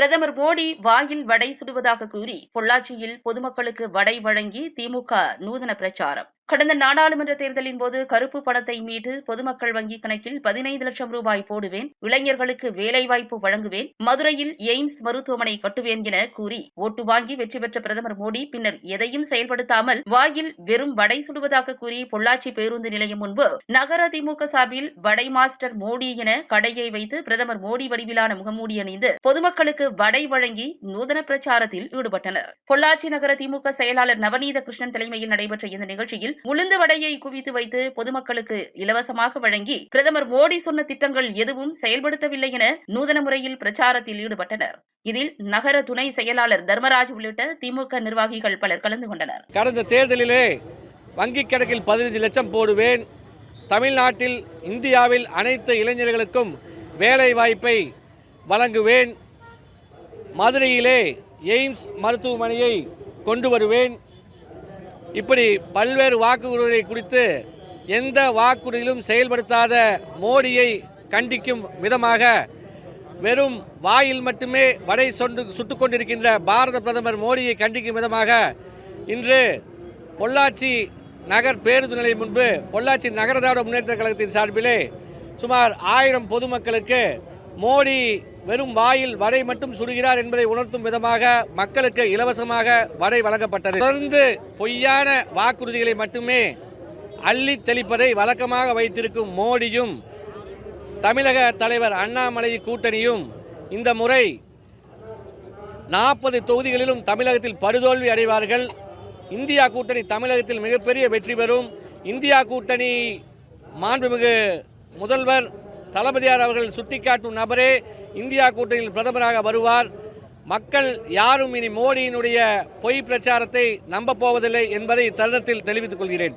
பிரதமர் மோடி வாயில் வடை சுடுவதாக கூறி பொள்ளாச்சியில் பொதுமக்களுக்கு வடை வழங்கி திமுக நூதன பிரச்சாரம். கடந்த நாடாளுமன்ற தேர்தலின் போது கருப்பு பணத்தை மீட்டு பொதுமக்கள் வங்கி கணக்கில் பதினைந்து லட்சம் ரூபாய் போடுவேன் இளைஞர்களுக்கு வேலைவாய்ப்பு வழங்குவேன் மதுரையில் எய்ம்ஸ் மருத்துவமனை கட்டுவேன் என கூறி ஓட்டு வாங்கி வெற்றி பெற்ற பிரதமர் மோடி பின்னர் எதையும் செயல்படுத்தாமல் வாயில் வெறும் வடை சுடுவதாக கூறி பொள்ளாச்சி பேருந்து நிலையம் முன்பு நகர திமுக சார்பில் வடை மாஸ்டர் மோடி என கடையை வைத்து பிரதமர் மோடி வடிவிலான முகமூடி அணிந்து பொதுமக்களுக்கு வடை வழங்கி நூதன பிரச்சாரத்தில் ஈடுபட்டனர். பொள்ளாச்சி நகர திமுக செயலாளர் நவநீத கிருஷ்ணன் தலைமையில் நடைபெற்ற இந்த நிகழ்ச்சியில் உளுந்து வடையை குவித்து வைத்து பொதுமக்களுக்கு இலவசமாக வழங்கி பிரதமர் மோடி சொன்ன திட்டங்கள் எதுவும் செயல்படுத்தவில்லை என நூதன முறையில் பிரச்சாரத்தில் ஈடுபட்டனர். இதில் நகர துணை செயலாளர் தர்மராஜ் உள்ளிட்ட திமுக நிர்வாகிகள் பலர் கலந்து கொண்டனர். கடந்த தேர்தலிலே வங்கிக் கணக்கில் பதினஞ்சு லட்சம் போடுவேன். தமிழ்நாட்டில் இந்தியாவில் அனைத்து இளைஞர்களுக்கும் வேலை வாய்ப்பை வழங்குவேன். மதுரையிலே எய்ம்ஸ் மருத்துவமனையை கொண்டு வருவேன். இப்படி பல்வேறு வாக்குறுதிகளை குறித்து எந்த வாக்குறுதியிலும் செயல்படுத்தாத மோடியை கண்டிக்கும் விதமாக வெறும் வாயில் மட்டுமே வடை சொண்டு சுட்டு கொண்டிருக்கின்ற பாரத பிரதமர் மோடியை கண்டிக்கும் விதமாக இன்று பொள்ளாச்சி நகர் பேருந்து நிலையம் முன்பு பொள்ளாச்சி நகரதாட முன்னேற்ற கழகத்தின் சார்பிலே சுமார் ஆயிரம் பொதுமக்களுக்கு மோடி வெறும் வாயில் வடை மட்டும் சுடுகிறார் என்பதை உணர்த்தும் விதமாக மக்களுக்கு இலவசமாக வடை வழங்கப்பட்டது. தொடர்ந்து பொய்யான வாக்குறுதிகளை மட்டுமே அள்ளி தெளிப்பதை வழக்கமாக வைத்திருக்கும் மோடியும் தமிழக தலைவர் அண்ணாமலை கூட்டணியும் இந்த முறை நாற்பது தொகுதிகளிலும் தமிழகத்தில் படுதோல்வி அடைவார்கள். இந்தியா கூட்டணி தமிழகத்தில் மிகப்பெரிய வெற்றி பெறும். இந்தியா கூட்டணி மாண்புமிகு முதல்வர் தளபதியார் அவர்கள் சுட்டிக்காட்டும் நபரே இந்தியா கூட்டணியில் பிரதமராக வருவார். மக்கள் யாரும் இனி மோடியினுடைய பொய் பிரச்சாரத்தை நம்பப் போவதில்லை என்பதை தருணத்தில் தெரிவித்துக் கொள்கிறேன்.